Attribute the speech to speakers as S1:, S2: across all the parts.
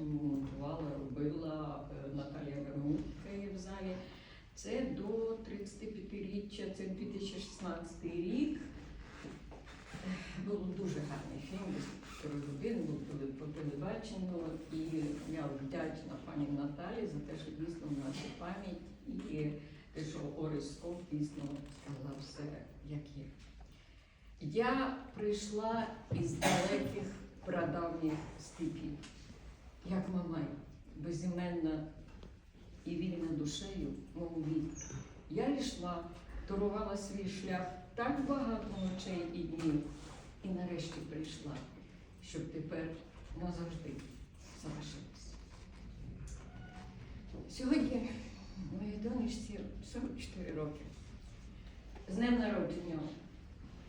S1: монтувала, робила е, Наталія Вермутка в залі. Це до 35-річчя, це 2016 рік. Був дуже гарний фільм, години, був по телебаченню. І я вдячна пані Наталі за те, що дійсно в нашій пам'ять і те, що Скоп дійсно сказав все, як є. Я прийшла із далеких прадавніх степів, як Мамай, безіменна і вільна душею, мов вік. Я йшла, торувала свій шлях так багато ночей і днів, і нарешті прийшла, щоб тепер назавжди залишилась. Сьогодні моїй донечці 44 роки. З днем народження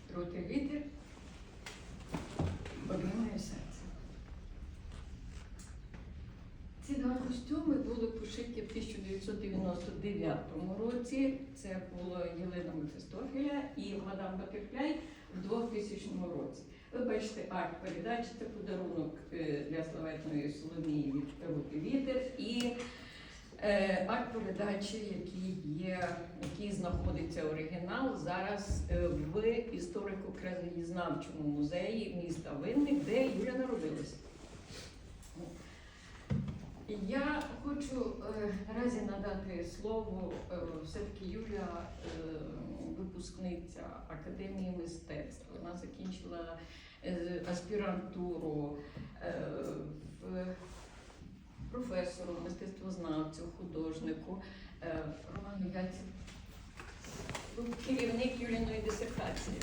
S1: Трути вітер, Ці два костюми були пошиті в 1999 році. Це було Єлена Мефістофеля і Мадам Батерфляй в 2000 році. Ви бачите акт передачі, це подарунок е, для славетної Соломії від Рути Вітер і е, акт передачі, який є, який знаходиться оригінал зараз е, в історико-краєзнавчому музеї міста Винник, де Юля народилася. Я хочу е, наразі надати слово е, все-таки Юля, е, випускниця Академії мистецтв. Вона закінчила е, аспірантуру е, професору, мистецтвознавцю, художнику е, Роман Яців. Керівник Юліної дисертації.